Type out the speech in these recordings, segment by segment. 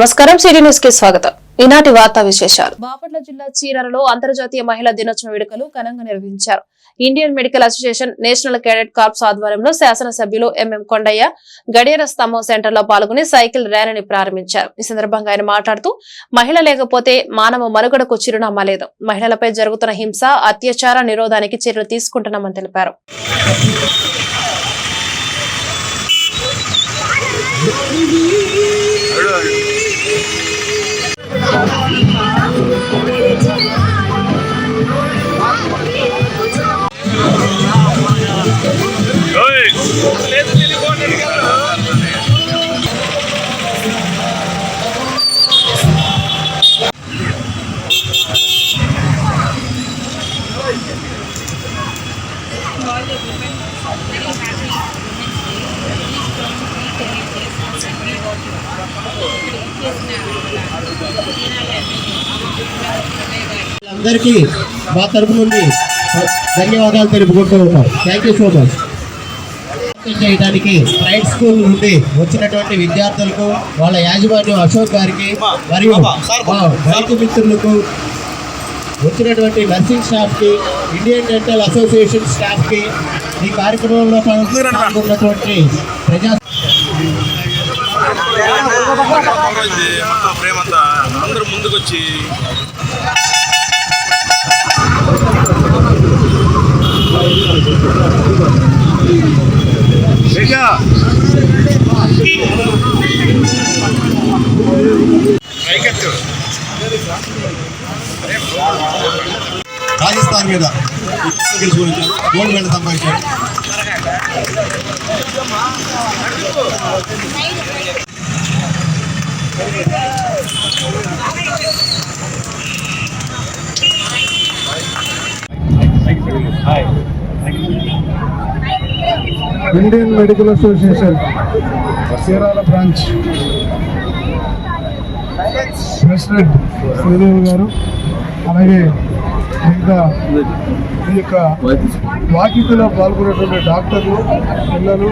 నమస్కారం. సిటీ న్యూస్కి స్వాగతం. ఈనాటి వార్తా విశేషాలు. బాపట్ల జిల్లా చీరాలలో అంతర్జాతీయ మహిళా దినోత్సవ వేడుకలు ఘనంగా నిర్వహించారు. Indian medical association national cadet corps ఆధ్వర్యంలో శాసనసభ్యులు ఎంఎం కొండయ్య గడియార స్తంభం సెంటర్లో పాల్గొని సైకిల్ ర్యాలీని ప్రారంభించారు. ఈ సందర్భంగా ఆయన మాట్లాడుతూ మహిళ లేకపోతే మానవ మనుగడకు చిరునామా లేదు. మహిళలపై జరుగుతున్న హింస అత్యాచార నిరోధానికి చర్యలు తీసుకుంటున్నామని తెలిపారు. 好好的。అందరికీ మా తరపు నుండి ధన్యవాదాలు తెలుపుకుంటూ ఉన్నాం. థ్యాంక్ యూ సో మచ్ చేయడానికి ప్రైవేట్ స్కూల్ నుండి వచ్చినటువంటి విద్యార్థులకు వాళ్ళ యాజమాన్యం అశోక్ గారికి మరియు రైతు మిత్రులకు వచ్చినటువంటి నర్సింగ్ స్టాఫ్కి ఇండియన్ డెంటల్ అసోసియేషన్ స్టాఫ్కి ఈ కార్యక్రమంలో పాల్గొన్నటువంటి ప్రజా ఇది మొత్తం ప్రేమ అంతా అందరూ ముందుకొచ్చి రాజస్థాన్ మీద గెలుచుకొని గోల్డ్ మెడల్ సంపాదించారు Indian medical association Chirala branch president Sridevi గారు అలాగే ఇంకా ఈ యొక్క వాకికలో పాల్గొన్నటువంటి డాక్టర్లు పిల్లలు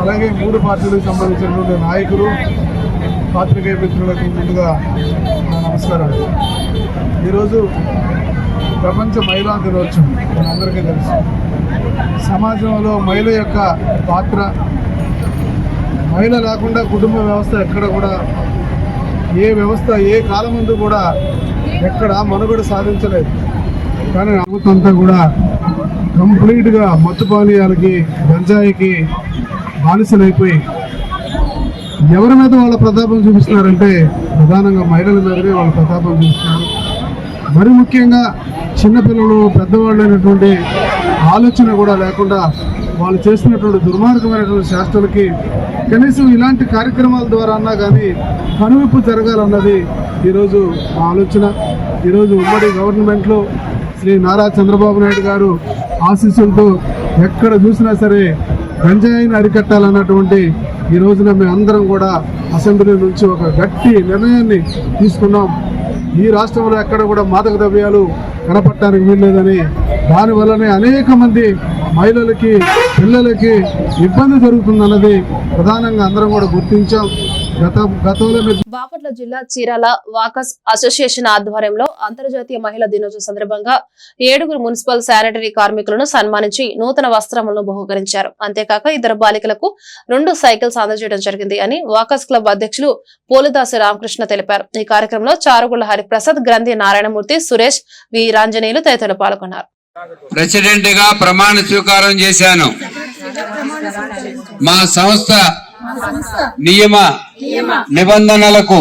అలాగే మూడు పార్టీలకు సంబంధించినటువంటి నాయకులు పాత్రికేయ మిత్రులకు ముందుగా నా నమస్కారాలు. ఈరోజు ప్రపంచ మహిళా దినోత్సవం మనందరికీ తెలుసు. సమాజంలో మహిళ యొక్క పాత్ర మహిళ లేకుండా కుటుంబ వ్యవస్థ ఎక్కడ కూడా ఏ వ్యవస్థ ఏ కాలం ముందు కూడా ఎక్కడ మనుగడ సాధించలేదు. కానీ ప్రభుత్వం కూడా కంప్లీట్గా మత్తు పానీయాలకి గంజాయికి బానిసలైపోయి ఎవరి మీద వాళ్ళ ప్రతాపం చూపిస్తున్నారంటే ప్రధానంగా మహిళల మీదనే వాళ్ళ ప్రతాపం చూపిస్తున్నారు. మరి ముఖ్యంగా చిన్నపిల్లలు పెద్దవాళ్ళు అయినటువంటి ఆలోచన కూడా లేకుండా వాళ్ళు చేస్తున్నటువంటి దుర్మార్గమైనటువంటి శాస్త్రాలకి కనీసం ఇలాంటి కార్యక్రమాల ద్వారా అన్నా కానీ కనువిప్పు జరగాలన్నది ఈరోజు మా ఆలోచన. ఈరోజు ఉమ్మడి గవర్నమెంట్లో శ్రీ నారా చంద్రబాబు నాయుడు గారు ఆశీస్సులతో ఎక్కడ చూసినా సరే గంజాయిని అరికట్టాలన్నటువంటి ఈ రోజున మేము అందరం కూడా అసెంబ్లీ నుంచి ఒక గట్టి నిర్ణయాన్ని తీసుకున్నాం. ఈ రాష్ట్రంలో ఎక్కడ కూడా మాదక ద్రవ్యాలు కనపడటానికి వీల్లేదని దానివల్లనే అనేక మంది మహిళలకి పిల్లలకి ఇబ్బంది జరుగుతుందన్నది ప్రధానంగా అందరం కూడా గుర్తించాం. బాపట్ల జిల్లా చీరాల వాకస్ అసోసియేషన్ ఆధ్వర్యంలో అంతర్జాతీయ మహిళా దినోత్సవం సందర్భంగా ఏడుగురు మున్సిపల్ శానిటరీ కార్మికులను సన్మానించి నూతన వస్త్రములను బహుకరించారు. అంతేకాక ఇద్దరు బాలికలకు రెండు సైకిల్స్ అందజేయడం జరిగింది అని వాకస్ క్లబ్ అధ్యక్షులు పోలిదాసు రామకృష్ణ తెలిపారు. ఈ కార్యక్రమంలో చారుగుళ్ళ హరిప్రసాద్ గ్రంథి నారాయణమూర్తి సురేష్ వి. రాంజనేయులు తదితరులు పాల్గొన్నారు. ప్రెసిడెంట్గా ప్రమాణ స్వీకారం చేశాను. మా సంస్థ నియమ నిబంధనలకు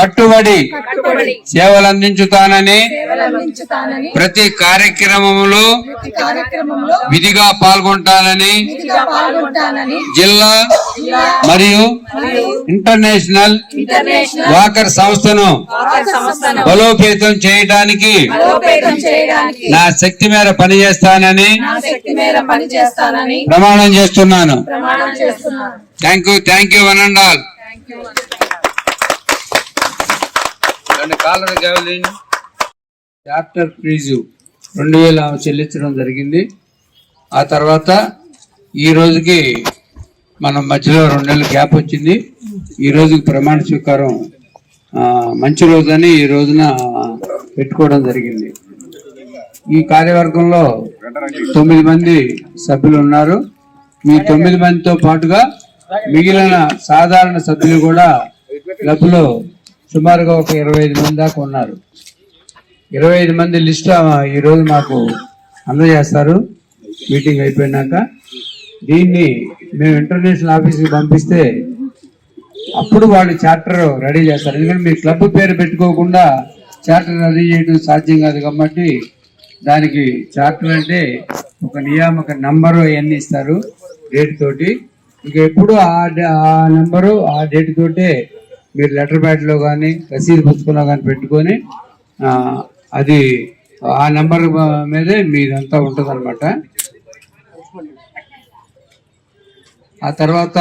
కట్టుబడి సేవలు అందించుతానని ప్రతి కార్యక్రమంలో విధిగా పాల్గొంటానని జిల్లా మరియు ఇంటర్నేషనల్ వాకర్ సంస్థను బలోపేతం చేయడానికి నా శక్తి మేర పనిచేస్తానని ప్రమాణం చేస్తున్నాను. ప్రమాణం చేస్తున్నాను. Thank you thank you one and all రెండు కాలర్ జావలిన్ చాప్టర్ ఫీజు రెండు వేలు ఆమె చెల్లించడం జరిగింది. ఆ తర్వాత ఈ రోజుకి మనం మధ్యలో రెండు నెలలు గ్యాప్ వచ్చింది. ఈ రోజుకి ప్రమాణ స్వీకారం మంచి మంచి రోజని ఈ రోజున పెట్టుకోవడం జరిగింది. ఈ కార్యవర్గంలో తొమ్మిది మంది సభ్యులు ఉన్నారు. ఈ తొమ్మిది మందితో పాటుగా మిగిలిన సాధారణ సభ్యులు కూడా క్లబ్లో సుమారుగా ఒక ఇరవై ఐదు మంది దాకా ఉన్నారు. ఇరవై ఐదు మంది లిస్ట్ ఈరోజు మాకు అందజేస్తారు. మీటింగ్ అయిపోయినాక దీన్ని మేము ఇంటర్నేషనల్ ఆఫీస్కి పంపిస్తే అప్పుడు వాళ్ళు చార్టర్ రెడీ చేస్తారు. ఎందుకంటే మీ క్లబ్ పేరు పెట్టుకోకుండా చార్టర్ రెడీ చేయడం సాధ్యం కాదు కాబట్టి దానికి చార్టర్ అంటే ఒక నియామక నంబరు అవన్నీ ఇస్తారు డేట్ తోటి. ఇక ఎప్పుడు ఆ ఆ నెంబరు ఆ డేట్ తోటే మీరు లెటర్ ప్యాడ్లో కానీ రసీదు పుస్తకంలో కానీ పెట్టుకొని అది ఆ నెంబర్ మీదే మీదంతా ఉంటుంది ఆ తర్వాత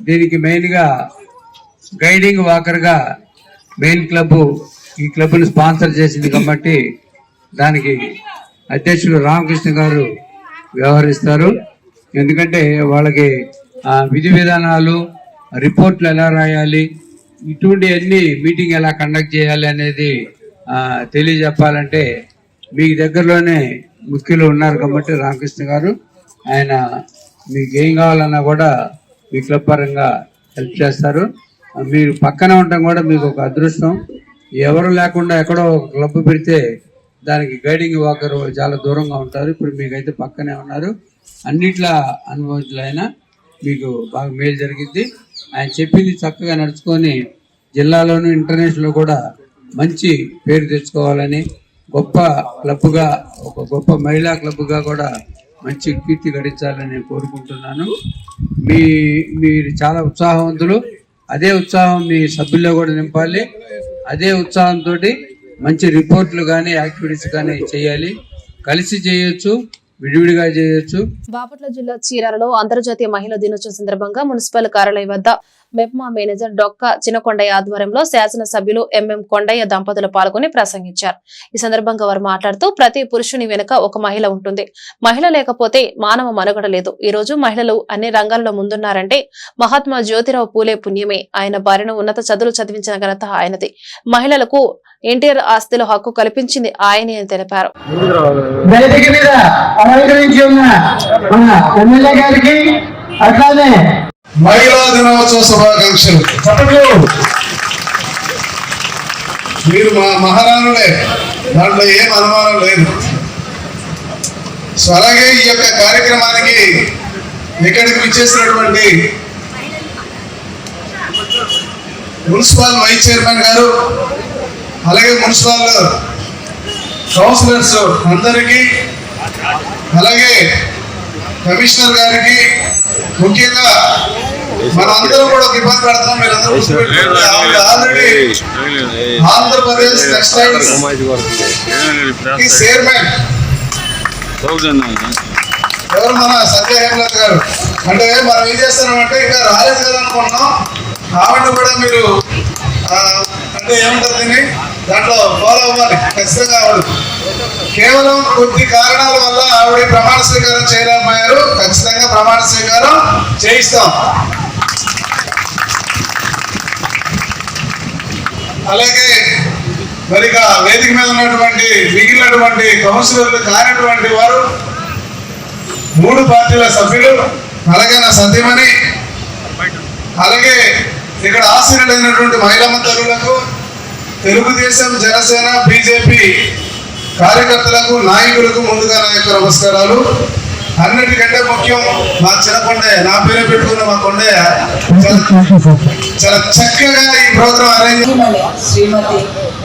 దీనికి మెయిన్గా గైడింగ్ వాకర్గా మెయిన్ క్లబ్ ఈ క్లబ్ని స్పాన్సర్ చేసింది కాబట్టి దానికి అధ్యక్షుడు రామకృష్ణ గారు వ్యవహరిస్తారు. ఎందుకంటే వాళ్ళకి విధి విధానాలు రిపోర్ట్లు ఎలా రాయాలి ఇటువంటి అన్ని మీటింగ్ ఎలా కండక్ట్ చేయాలి అనేది తెలియజెప్పాలంటే మీ దగ్గరలోనే ముఖ్యులు ఉన్నారు కాబట్టి రామకృష్ణ గారు ఆయన మీకు ఏం కావాలన్నా కూడా మీ క్లబ్ పరంగా హెల్ప్ చేస్తారు. మీరు పక్కన ఉండటం కూడా మీకు ఒక అదృష్టం. ఎవరు లేకుండా ఎక్కడో ఒక క్లబ్ పెడితే దానికి గైడింగ్ వాకర్ చాలా దూరంగా ఉంటారు. ఇప్పుడు మీకైతే పక్కనే ఉన్నారు. అన్నిట్లా ఆయన మీకు బాగా మేలు జరిగింది. ఆయన చెప్పింది చక్కగా నడుచుకొని జిల్లాలోను ఇంటర్నేషనల్లో కూడా మంచి పేరు తెచ్చుకోవాలని గొప్ప క్లబ్గా ఒక గొప్ప మహిళా క్లబ్గా కూడా మంచి కీర్తి గడించాలని కోరుకుంటున్నాను. మీ మీరు చాలా ఉత్సాహవంతులు. అదే ఉత్సాహం మీ సభ్యుల్లో కూడా నింపాలి. అదే ఉత్సాహంతో మంచి రిపోర్ట్లు కానీ యాక్టివిటీస్ కానీ చేయాలి. కలిసి చేయొచ్చు. విడివిడిగా చేయొచ్చు. బాపట్ల జిల్లా చీరాలలో అంతర్జాతీయ మహిళా దినోత్సవం సందర్భంగా మున్సిపల్ కార్యాలయం వద్ద మెప్మా మేనేజర్ డొక్క చినకొండయ్య ఆధ్వర్యంలో శాసనసభ్యులు ఎంఎం కొండయ్య దంపతులు పాల్గొని ప్రసంగించారు. ఈ సందర్భంగా వారు మాట్లాడుతూ ప్రతి పురుషుని వెనుక ఒక మహిళ ఉంటుంది. మహిళ లేకపోతే మానవ మనుగడ లేదు. ఈ రోజు మహిళలు అన్ని రంగాల్లో ముందున్నారంటే మహాత్మా జ్యోతిరావు పూలే పుణ్యమే. ఆయన భార్యను ఉన్నత చదువులు చదివించిన ఘనత ఆయనది. మహిళలకు ఎన్టీఆర్ ఆస్తిలో హక్కు కల్పించింది ఆయనే అని తెలిపారు. అట్లానే మహిళా దినోత్సవ శుభాకాంక్షలు. చెప్పట్లు మీరు మా మహారాణులే దాంట్లో ఏం అనుమానం లేదు. సో అలాగే ఈ యొక్క కార్యక్రమానికి ఇక్కడికి విచ్చేసినటువంటి మున్సిపల్ వైస్ చైర్మన్ గారు అలాగే మున్సిపల్ కౌన్సిలర్స్ అందరికీ అలాగే కమిషనర్ గారికి ముఖ్యంగా మనం అందరం కూడా ఒక ఇబ్బంది పడతాం. ఆవిడ ఆల్రెడీ ఆంధ్రప్రదేశ్ టెక్స్టైల్స్ చైర్మన్ ఎవరు మన సత్య హేమలత్ గారు? అంటే మనం ఏం చేస్తున్నామంటే ఇంకా రాలేదు కదా అనుకుంటున్నాం. ఆవిడ కూడా మీరు అంటే ఏమంటారు దీన్ని? దాంట్లో ఫాలో అవ్వాలి. ఖచ్చితంగా ఆవిడ కేవలం కొద్ది కారణాల వల్ల ఆవిడ ప్రమాణ స్వీకారం చేయలేకపోయారు. ఖచ్చితంగా ప్రమాణ స్వీకారం చేయిస్తాం. అలాగే మరి వేదిక మీద ఉన్నటువంటి మిగిలినటువంటి కౌన్సిలర్లు కానటువంటి వారు మూడు పార్టీల సభ్యులు అలాగే నా సతీమణి అలాగే ఇక్కడ ఆశీనులైనటువంటి మహిళా మంత్రులకు తెలుగుదేశం జనసేన బీజేపీ కార్యకర్తలకు నాయకులకు ముందుగా నా యొక్క నమస్కారాలు. అన్నిటికంటే ముఖ్యం మా చిన్నకొండయ్య నా పేరే పెట్టుకున్న మా కొండయ్య. చాలా- చక్కగా ఈ program arrange Shrimati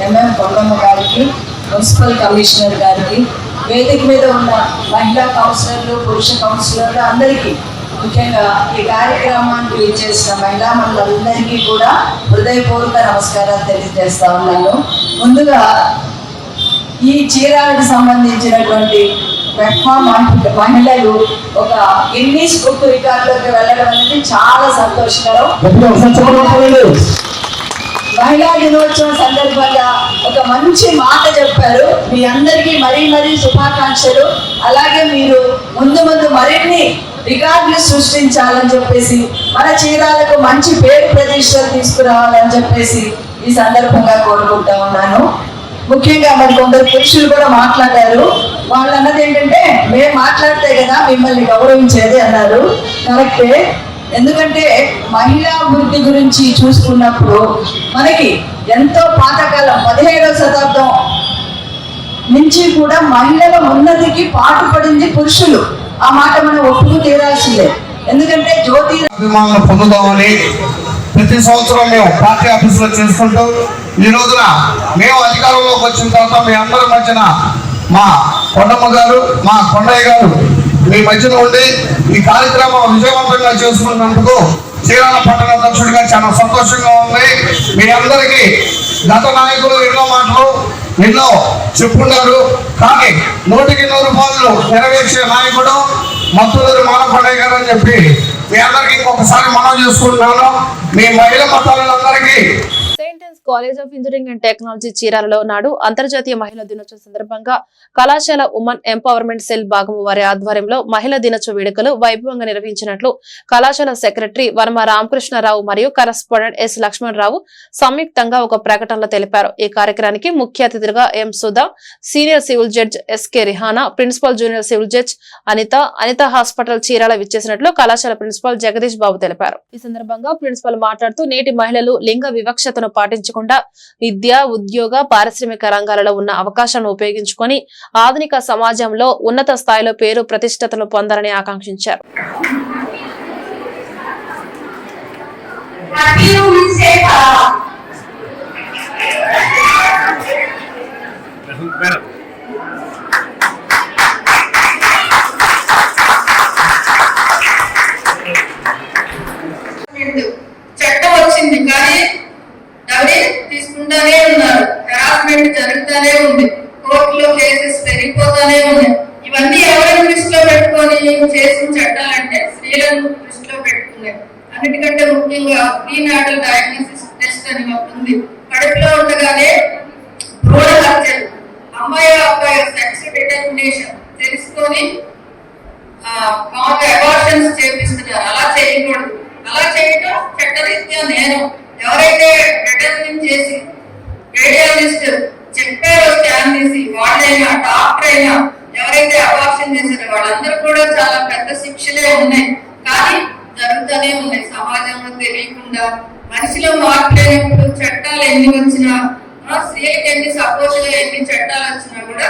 M M Kondamma గారికి మున్సిపల్ కమిషనర్ గారికి వేదిక మీద ఉన్న మహిళా కౌన్సిలర్లు పురుష కౌన్సిలర్లు అందరికీ ముఖ్యంగా ఈ కార్యక్రమానికి విచ్చేసిన మహిళా మనులందరికీ కూడా హృదయపూర్వక నమస్కారాలు తెలియజేస్తా ఉన్నాను. ముందుగా ఈ చీరాలకు సంబంధించినటువంటి మహి- మహిళలు ఒక గిన్నీస్ బుక్ రికార్డులోకి వెళ్ళడం అనేది చాలా సంతోషకరం. మహిళా దినోత్సవం సందర్భంగా ఒక మంచి మాట చెప్పారు. మీ అందరికీ మరీ మరీ శుభాకాంక్షలు. అలాగే మీరు ముందు ముందు మరిన్ని రికార్డులు సృష్టించాలని చెప్పేసి మన చీరాలకు మంచి పేరు ప్రతిష్టలు తీసుకురావాలని చెప్పేసి ఈ సందర్భంగా కోరుకుంటా ఉన్నాను. ముఖ్యంగా మరి కొందరు పురుషులు కూడా మాట్లాడారు. వాళ్ళు అన్నది ఏంటంటే మేము మాట్లాడితే కదా మిమ్మల్ని గౌరవించేది అన్నారు. కరెక్టే. ఎందుకంటే మహిళా అభివృద్ధి గురించి చూసుకున్నప్పుడు మనకి ఎంతో పాతకాలం పదిహేడవ శతాబ్దం నుంచి కూడా మహిళల ఉన్నతికి పాటుపడింది పురుషులు. ఆ మాట మనం ఒప్పుకు తీరాల్సిందే. ఎందుకంటే జ్యోతి అభిమానులు పొందుదామని ప్రతి సంవత్సరం మేము పార్టీ ఆఫీసులో చేసుకుంటూ ఈ రోజున మేము అధికారంలోకి వచ్చిన తర్వాత మీ అందరి మధ్యన మా కొండమ్మ గారు మా కొండయ్య గారు మీ మధ్యన ఉండి ఈ కార్యక్రమం విజయవంతంగా చేసుకున్నందుకు చీరాల పట్టణ అధ్యక్షుడిగా చాలా సంతోషంగా ఉంది. మీ అందరికీ గత నాయకులు ఎన్నో మాటలు ఎన్నో చెప్పున్నారు కానీ నూటికి నూరు పాలు నెరవేర్చే నాయకుడు మత్తులూరు మానపడ్డాయి గారు అని చెప్పి మీ అందరికీ ఇంకొకసారి మనం చేసుకుంటున్నాను. మీ మహిళ మతాలందరికీ college of engineering and technology చీరాలలో నాడు అంతర్జాతీయ మహిళా దినోత్సవం సందర్భంగా కళాశాల ఉమెన్ ఎంపవర్మెంట్ సెల్ భాగము వారి ఆధ్వర్యంలో మహిళా దినోత్సవ వేడుకలు వైభవంగా నిర్వహించినట్లు కళాశాల సెక్రటరీ వర్మ రామకృష్ణరావు మరియు కరస్పాండెంట్ ఎస్ లక్ష్మణరావు సంయుక్తంగా ఒక ప్రకటనలో తెలిపారు. ఈ కార్యక్రమానికి ముఖ్య అతిథులుగా M Sudha senior civil judge S K Rihana principal junior civil judge Anitha Anitha hospital Chirala విచ్చేసినట్లు కళాశాల ప్రిన్సిపల్ జగదీష్ బాబు తెలిపారు. ఈ సందర్భంగా ప్రిన్సిపల్ మాట్లాడుతూ నేటి మహిళలు లింగ వివక్షతను పాటించకుండా విద్య ఉద్యోగ పారిశ్రామిక రంగాలలో ఉన్న అవకాశాలను ఉపయోగించుకొని ఆధునిక సమాజంలో ఉన్నత స్థాయిలో పేరు ప్రతిష్టతను పొందాలని ఆకాంక్షించారు. చట్టం ఎవరి తీసుకుంటానే ఉన్నారు. హెరాస్మెంట్ జరుగుతూనే ఉంది. కోర్టులో కేసెస్ పెరిగిపోతానే ఉన్నాయి. ఇవన్నీ ఎవరిని దృష్టిలో పెట్టుకొని చేసిన చట్టాలంటే స్త్రీలను దృష్టిలో పెట్టుకున్నాయి అన్నిటికంటే ముఖ్యంగా ప్రీనాటల్ డయాగ్నోసిస్ టెస్ట్ అని ఉంది. కడుపులో ఉండగానే భ్రూణ హత్యలు అమ్మాయి అబ్బాయి సెక్స్ డిటర్మినేషన్ తెలుసుకొని అబార్షన్స్ చేపిస్తున్నారు. అలా చేయకూడదు. అలా చేయటం చట్టరీత్యా నేరం. ఎవరైతే రిటర్నింగ్ చేసి రేడియాలజిస్ట్ చెప్పారో స్కాన్ తీసి వాళ్ళైనా డాక్టర్ అయినా ఎవరైతే అబార్షన్ చేశారో వాళ్ళందరూ కూడా చాలా పెద్ద శిక్షలే ఉన్నాయి. కానీ జరుగుతూనే ఉన్నాయి. సమాజంలో తెలియకుండా మనిషిలో మార్పు లేనప్పుడు చట్టాలు ఎన్ని వచ్చినా స్త్రీలకు ఎన్ని సపోర్ట్ ఎన్ని చట్టాలు వచ్చినా కూడా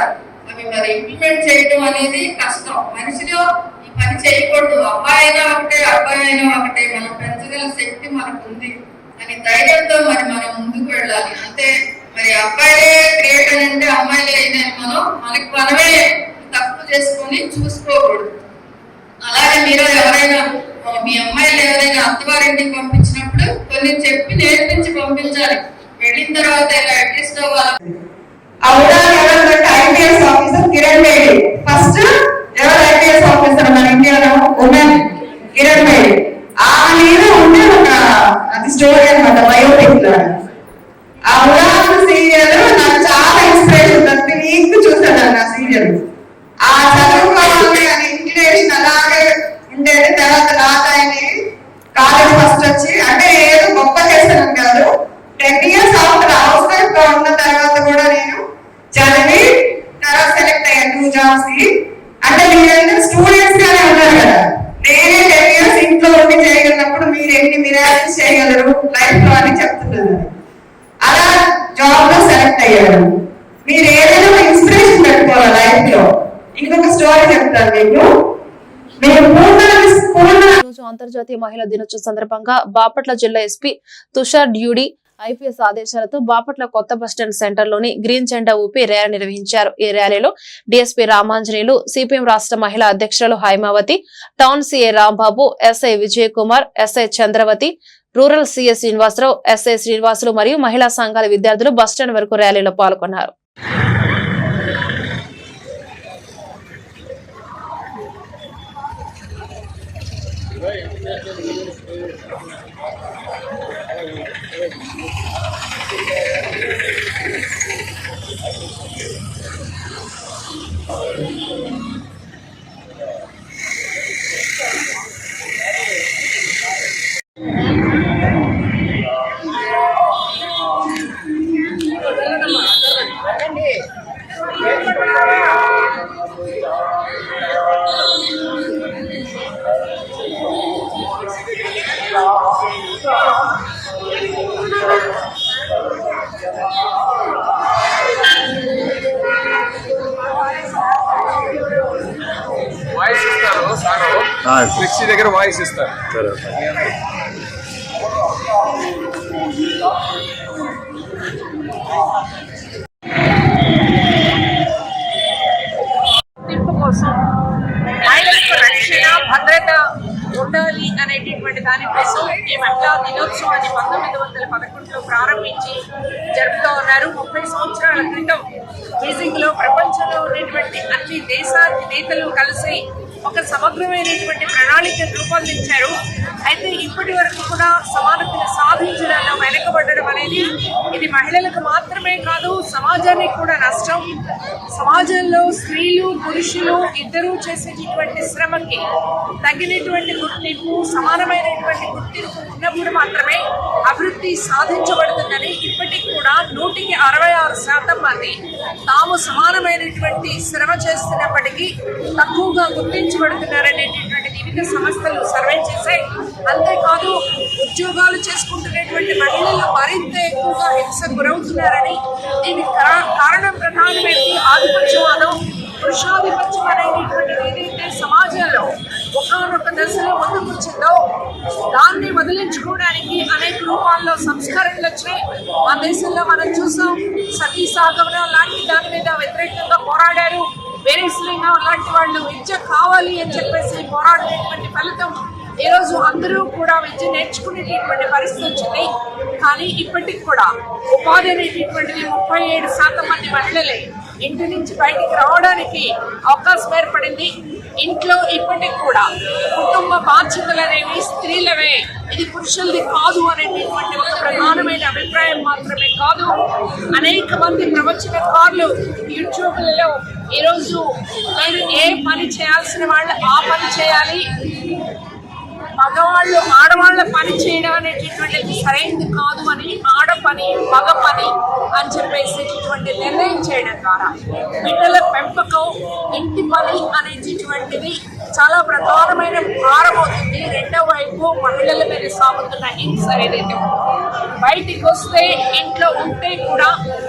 అవి మరి ఇంప్లిమెంట్ చేయడం అనేది కష్టం. మనిషిలో ఈ పని చేయకూడదు. అమ్మాయి అయినా ఒకటే అబ్బాయి అయినా ఒకటే. మనం పెంచగల శక్తి మనకు ధైర్యంతో మరి మనం ముందుకు వెళ్ళాలి. అంటే మరి అబ్బాయిలే క్రియేట్ అని అంటే అమ్మాయిలే అయినా మనం మనకి మనమే తప్పు చేసుకొని చూసుకోకూడదు. అలాగే మీరు ఎవరైనా మీ అమ్మాయిలు ఎవరైనా అత్తవారింటికి పంపించినప్పుడు కొన్ని చెప్పి నేర్పించి పంపించాలి. వెళ్ళిన తర్వాత ఇలా అడ్జస్ట్ అవ్వాలి. IPS officer Kiran Bedi first ఎవరు ఐపీఎస్ ఆఫీసర్ మన ఇండియాలో? ఉమెన్. కిరణ్ బేడి ఆమె మీద ఉండే ఒక అది స్టోరీ అనమాట బయోపిక్లో ఆ ఉదాహరణ సీరియల్ నాకు చాలా ఇన్స్పిరేషన్ ప్రతి వీక్ చూసాను ఆ సీరియల్ ఆ చదువుకోవాలి అని ఇంక్లినేషన్ అలా ఉండేది తర్వాత రాత కాలేజ్ ఫస్ట్ వచ్చి అంటే ఏదో గొప్ప చేశాను కాదు టెన్ ఇయర్స్ ఆఫ్టర్ హౌస్ వైఫ్గా ఉన్న తర్వాత కూడా నేను చదివి తర్వాత సెలెక్ట్ అయ్యాను టూ జాబ్స్కి అంటే మీరందరూ స్టూడెంట్స్ గానే ఉన్నారు కదా నేనే టెన్ ఇయర్స్ ఇంట్లో ఉండి చేయగలిగినప్పుడు మీరు ఎన్ని మిరాకిల్స్ చేయగలరు లైఫ్లో అని చెప్తున్నాను అలా జాబ్లో సెలెక్ట్ అయ్యారు మీరు ఏదైనా ఒక ఇన్స్పిరేషన్ పెట్టుకోవాలి లైఫ్లో ఇంకొక స్టోరీ చెప్తాను మీకు మీరు పూర్ణ పూర్ణ ఈ రోజు అంతర్జాతీయ మహిళా దినోత్సవం సందర్భంగా బాపట్ల జిల్లా ఎస్పీ తుషార్ డ్యూడి ఐపీఎస్ ఆదేశాలతో బాపట్ల కొత్త బస్టాండ్ సెంటర్లోని గ్రీన్ జెండా ఊపి ర్యాలీ నిర్వహించారు. ఈ ర్యాలీలో డీఎస్పీ రామాంజనేయులు సిపిఎం రాష్ట్ర మహిళా అధ్యక్షులు Haimavathi town CA Rambabu SI Vijay Kumar SI Chandravathi rural CS Srinivasarao SI Srinivasulu మరియు మహిళా సంఘాల విద్యార్థులు బస్టాండ్ వరకు ర్యాలీలో పాల్గొన్నారు. వాయిస్ ఇస్తారు సార్. ఫ్లెక్సీ దగ్గర వాయిస్ ఇస్తారు. గుర్తింపు కోసం అనేటటువంటి దానికోసం ఈ మహిళా దినోత్సవాన్ని పంతొమ్మిది వందల పదకొండులో ప్రారంభించి జరుపుతూ ఉన్నారు. ముప్పై సంవత్సరాల క్రితం బీజింగ్లో ప్రపంచంలో ఉన్నటువంటి అన్ని దేశాది నేతలు కలిసి ఒక సమగ్రమైనటువంటి ప్రణాళికను రూపొందించారు. అయితే ఇప్పటి వరకు కూడా సమానతను సాధించడంలో మహిళలకు మాత్రమే కాదు సమాజానికి కూడా నష్టం. సమాజంలో స్త్రీలు పురుషులు ఇద్దరూ చేసేటటువంటి శ్రమకి తగినటువంటి గుర్తింపు సమానమైనటువంటి గుర్తింపు ఉన్నప్పుడు మాత్రమే అభివృద్ధి సాధించబడుతుందని ఇప్పటికి కూడా నూటికి అరవై ఆరు శాతం మంది తాము సమానమైనటువంటి శ్రమ చేస్తున్నప్పటికీ తక్కువగా గుర్తించబడుతున్నారనేటువంటి వివిధ సంస్థలు సర్వే చేశాయి అంతేకాదు ఉద్యోగాలు చేసుకుంటున్నటువంటి మహిళలు మరింత ఎక్కువగా హింస గురవుతున్నారని దీనికి కార- కారణం ప్రధానమైనది ఆధిపత్యవాదం. పురుషాధిపత్యం అనేటటువంటిది ఏదైతే సమాజంలో ఒకనొక దశలో ముందుకొచ్చిందో దాన్ని వదిలించుకోవడానికి అనేక రూపాల్లో సంస్కరణలు వచ్చినాయి. మన దేశంలో మనం చూసాం సతీ సాగమనం లాంటి దాని మీద వ్యతిరేకంగా పోరాడారు. వేరేస్లైనా అలాంటి వాళ్ళు విద్య కావాలి అని చెప్పేసి పోరాడేటువంటి ఫలితం ఈరోజు రోజు అందరూ కూడా విద్య నేర్చుకునేటటువంటి పరిస్థితి వచ్చింది. కానీ ఇప్పటికి కూడా ఉపాధి అనేటటువంటిది ముప్పై ఏడు శాతం మంది మహిళలే ఇంటి నుంచి బయటికి రావడానికి అవకాశం ఏర్పడింది. ఇంట్లో ఇప్పటికి కూడా కుటుంబ బాధ్యతలు అనేవి స్త్రీలవే. ఇది పురుషులది కాదు అనేటటువంటి ఒక ప్రధానమైన అభిప్రాయం మాత్రమే కాదు. అనేక మంది ప్రవచనకారులు యూట్యూబ్లలో ఈరోజు మీరు ఏ పని చేయాల్సిన వాళ్ళు ఆ పని చేయాలి. మగవాళ్ళు ఆడవాళ్ళ పని చేయడం అనేటటువంటిది సరైనది కాదు అని ఆడ పని మగ పని అని చెప్పేసేటటువంటి నిర్ణయం చేయడం ద్వారా. బిడ్డల పెంపకం ఇంటి పని అనేటటువంటిది చాలా ప్రధానమైన భారం అవుతుంది. రెండో వైపు మహిళల మీద సాగుతున్న హింస ఏదైతే ఉందో. బయటికి వస్తే ఇంట్లో ఉంటే కూడా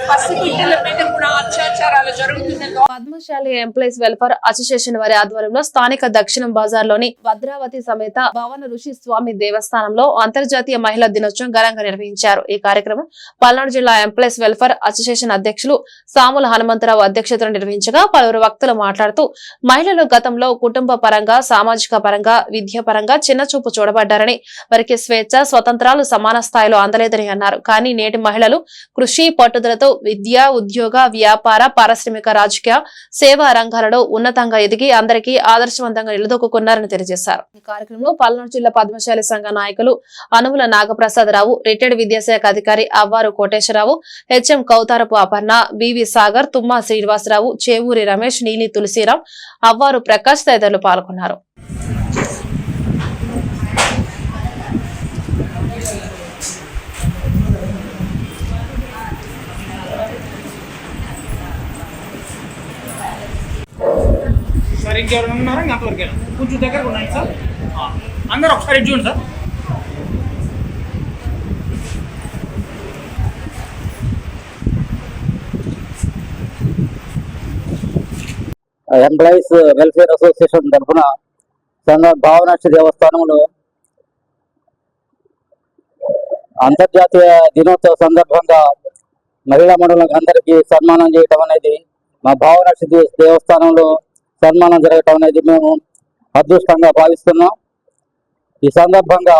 పసిబిడ్డల మీద కూడా అత్యాచారాలు జరుగుతున్నాయి. పద్మశాలి ఎంప్లాయీస్ వెల్ఫేర్ అసోసియేషన్ వారి ఆధ్వర్యంలో స్థానిక దక్షిణం బజార్లోని భద్రావతి సమేత భవన ఋషి స్వామి దేవస్థానంలో అంతర్జాతీయ మహిళా దినోత్సవం ఘనంగా నిర్వహించారు. ఈ కార్యక్రమం పల్నాడు జిల్లా ఎంప్లాయీస్ వెల్ఫేర్ అసోసియేషన్ అధ్యక్షులు సాముల హనుమంతరావు అధ్యక్షతన నిర్వహించగా పలువురు వక్తలు మాట్లాడుతూ మహిళలు గతంలో కుటుంబ పరంగా సామాజిక పరంగా విద్య పరంగా చిన్న చూపు చూడబడ్డారని వారికి స్వేచ్ఛ స్వతంత్రాలు సమాన స్థాయిలో పొందలేదని అన్నారు. కానీ నేటి మహిళలు కృషి పట్టుదలతో విద్య ఉద్యోగ వ్యాపార పారిశ్రామిక రాజకీయ సేవా రంగాలలో ఉన్నతంగా ఎదిగి అందరికీ ఆదర్శవంతంగా నిలదొక్కున్నారని తెలియజేశారు. ఈ కార్యక్రమంలో పల్నాడు జిల్లా పద్మశాలి సంఘ నాయకులు అనుముల నాగప్రసాదరావు రిటైర్డ్ విద్యాశాఖ అధికారి అవ్వారు కోటేశ్వరరావు హెచ్ఎం కౌతారపు అపర్ణ బివి సాగర్ తుమ్మా శ్రీనివాసరావు చేవూరి రమేష్ నీలి తులసిరాం అవ్వారు ప్రకాష్ తదితరులు పాల్గొన్నారు. సార్ ఇంకెవరైనా ఉన్నారా? ఇంకా కొంచెం దగ్గర ఉన్నాయి సార్. అందరూ ఒకసారి చూడండి సార్. ఎంప్లాయీస్ వెల్ఫేర్ అసోసియేషన్ తరఫున సంఘ భావనాక్షి దేవస్థానంలో అంతర్జాతీయ దినోత్సవ సందర్భంగా మహిళా మండలం అందరికీ సన్మానం చేయటం అనేది మా భావనాక్ష దేవస్థానంలో సన్మానం జరగటం అనేది మేము అదృష్టంగా భావిస్తున్నాం. ఈ సందర్భంగా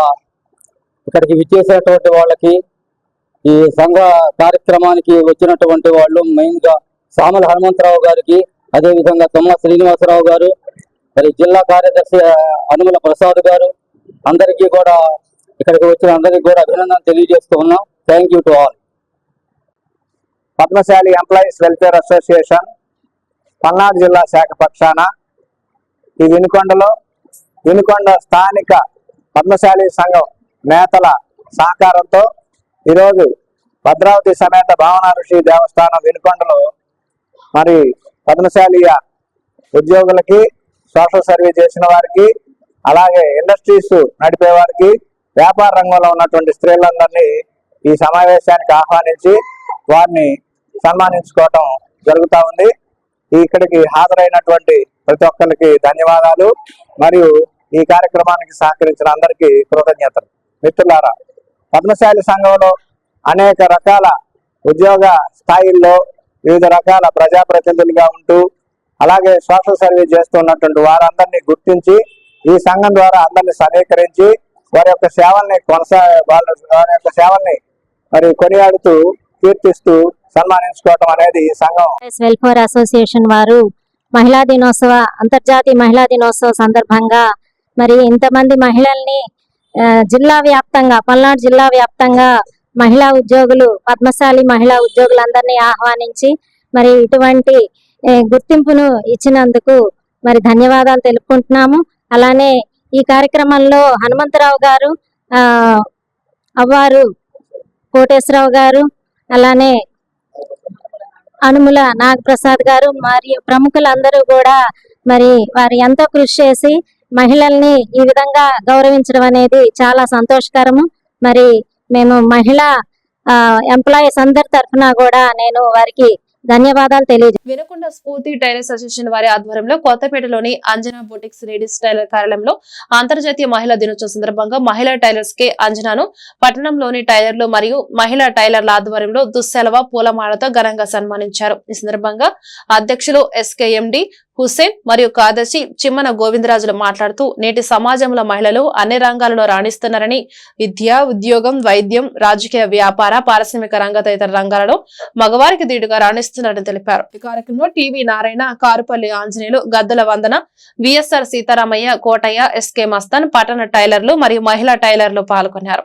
ఇక్కడికి విచ్చేసినటువంటి వాళ్ళకి ఈ సంఘ కార్యక్రమానికి వచ్చినటువంటి వాళ్ళు మెయిన్గా సామల హనుమంతరావు గారికి అదేవిధంగా తుమ్మ శ్రీనివాసరావు గారు మరి జిల్లా కార్యదర్శి అనుమల ప్రసాద్ గారు అందరికీ కూడా ఇక్కడికి వచ్చిన అందరికీ కూడా అభినందన తెలియజేస్తూ ఉన్నాం. Thank you to all Padmasali employees welfare association Palnadu జిల్లా శాఖ పక్షాన ఈ వినుకొండలో వినుకొండ స్థానిక పద్మశాలి సంఘం నేతల సహకారంతో ఈరోజు భద్రావతి సమేత భావన ఋషి దేవస్థానం వినుకొండలో మరి పద్మశాలీయ ఉద్యోగులకి సోషల్ సర్వీస్ చేసిన వారికి అలాగే ఇండస్ట్రీస్ నడిపే వారికి వ్యాపార రంగంలో ఉన్నటువంటి స్త్రీలందరినీ ఈ సమావేశానికి ఆహ్వానించి వారిని సన్మానించుకోవటం జరుగుతూ ఉంది. ఇక్కడికి హాజరైనటువంటి ప్రతి ఒక్కరికి ధన్యవాదాలు మరియు ఈ కార్యక్రమానికి సహకరించిన అందరికీ కృతజ్ఞతలు. మిత్రులారా పద్మశాలి సంఘంలో అనేక రకాల ఉద్యోగ స్థాయిల్లో వివిధ రకాల ప్రజాప్రతినిధులుగా ఉంటూ అలాగే సోషల్ సర్వీస్ చేస్తున్నటువంటి వారందరినీ గుర్తించి ఈ సంఘం ద్వారా అందరినీ సమీకరించి వారి యొక్క సేవల్ని కొనసా వాళ్ళ వారి యొక్క సేవల్ని మరి కొనియాడుతూ కీర్తిస్తూ సన్మానించుకోవటం అనేది సంఘం. వెల్ఫేర్ అసోసియేషన్ వారు మహిళా దినోత్సవ అంతర్జాతీయ మహిళా దినోత్సవ సందర్భంగా మరి ఇంతమంది మహిళల్ని జిల్లా వ్యాప్తంగా పల్నాడు జిల్లా వ్యాప్తంగా మహిళా ఉద్యోగులు పద్మశాలి మహిళా ఉద్యోగులందరినీ ఆహ్వానించి మరి ఇటువంటి గుర్తింపును ఇచ్చినందుకు మరి ధన్యవాదాలు తెలుపుకుంటున్నాము. అలానే ఈ కార్యక్రమంలో హనుమంతరావు గారు ఆ అవ్వారు కోటేశ్వరరావు గారు అలానే అనుముల నాగప్రసాద్ గారు మరియు ప్రముఖులందరూ కూడా మరి వారు ఎంతో కృషి చేసి మహిళల్ని ఈ విధంగా గౌరవించడం అనేది చాలా సంతోషకరము. మరి మేము మహిళా ఎంప్లాయీస్ అందరి తరఫున కూడా నేను వారికి ధన్యవాదాలు తెలియజేస్తున్నాను వినకొండ స్ఫూర్తి టైలర్స్ అసోసియేషన్ వారి ఆధ్వర్యంలో కొత్తపేటలోని అంజనా బొటిక్స్ లేడీస్ టైలర్ కార్యాలయంలో అంతర్జాతీయ మహిళా దినోత్సవం సందర్భంగా మహిళా టైలర్స్ కే అంజనాను పట్టణంలోని టైలర్లు మరియు మహిళా టైలర్ల ఆధ్వర్యంలో దుస్సెలవ పూలమాలతో ఘనంగా సన్మానించారు. ఈ సందర్భంగా అధ్యక్షులు ఎస్కేఎండి హుస్సేన్ మరియు కార్యదర్శి చిమ్మన గోవిందరాజులు మాట్లాడుతూ నేటి సమాజంలో మహిళలు అన్ని రంగాలలో రాణిస్తున్నారని విద్య ఉద్యోగం వైద్యం రాజకీయ వ్యాపార పారిశ్రామిక రంగ తదితర రంగాలలో మగవారికి దీటుగా రాణిస్తున్నారని తెలిపారు. ఈ కార్యక్రమంలో TV Narayana Karupalli Anjaneyulu Gaddala Vandana VSR Seetharamaiah Kotaiah SK Mastan పట్టణ టైలర్లు మరియు మహిళా టైలర్లు పాల్గొన్నారు.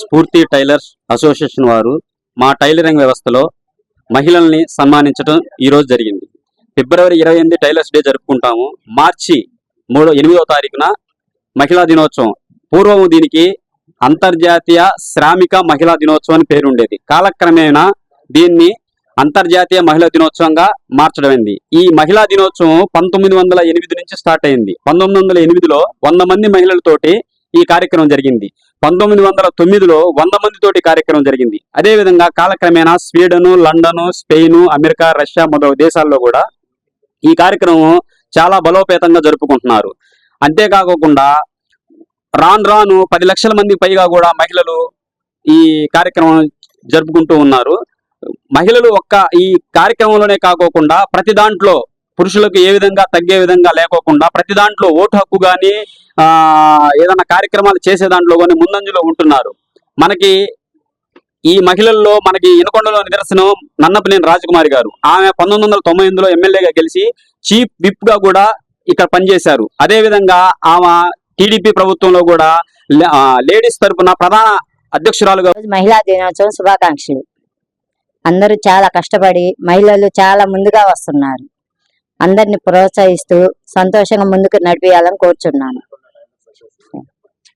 స్ఫూర్తి టైలర్స్ అసోసియేషన్ వారు మా టైలరింగ్ వ్యవస్థలో మహిళల్ని సన్మానించడం ఈరోజు జరిగింది. ఫిబ్రవరి ఇరవై ఎనిమిది టైలర్స్ డే జరుపుకుంటాము. మార్చి మూడో ఎనిమిదవ తారీఖున మహిళా దినోత్సవం. పూర్వము దీనికి అంతర్జాతీయ శ్రామిక మహిళా దినోత్సవం అని పేరు ఉండేది. కాలక్రమేణా దీన్ని అంతర్జాతీయ మహిళా దినోత్సవంగా మార్చడమైంది. ఈ మహిళా దినోత్సవం పంతొమ్మిది వందల ఎనిమిది నుంచి స్టార్ట్ అయింది. పంతొమ్మిది వందల ఎనిమిదిలో వంద మంది మహిళలతోటి ఈ కార్యక్రమం జరిగింది. పంతొమ్మిది వందల తొమ్మిదిలో వంద మంది తోటి కార్యక్రమం జరిగింది. అదే విధంగా కాలక్రమేణా Sweden London Spain America Russia మొదలగు దేశాల్లో కూడా ఈ కార్యక్రమం చాలా బలోపేతంగా జరుపుకుంటున్నారు. అంతేకాకుండా రాను రాను పది లక్షల మంది పైగా కూడా మహిళలు ఈ కార్యక్రమం జరుపుకుంటూ ఉన్నారు. మహిళలు ఒక్క ఈ కార్యక్రమంలోనే కాకోకుండా ప్రతి దాంట్లో పురుషులకు ఏ విధంగా తగ్గే విధంగా లేకోకుండా ప్రతి దాంట్లో ఓటు హక్కు కానీ ఏదైనా కార్యక్రమాలు చేసే దాంట్లో కానీ ముందంజలో ఉంటున్నారు. మనకి ఈ మహిళల్లో మనకి ఇనకొండలో నిదర్శనం నన్నపనేని రాజకుమారి గారు. ఆమె పంతొమ్మిది వందల తొంభై ఎనిమిదిలో ఎమ్మెల్యేగా గెలిచి చీఫ్ విప్గా కూడా ఇక్కడ పనిచేశారు. అదే విధంగా ఆమె టీడీపీ ప్రభుత్వంలో కూడా లేడీస్ తరఫున ప్రధాన అధ్యక్షురాలుగా మహిళా దినోత్సవం శుభాకాంక్షలు. అందరూ చాలా కష్టపడి మహిళలు చాలా ముందుగా వస్తున్నారు. అందరిని ప్రోత్సహిస్తూ సంతోషంగా ముందుకు నడిపించాలని కోరుచున్నాను.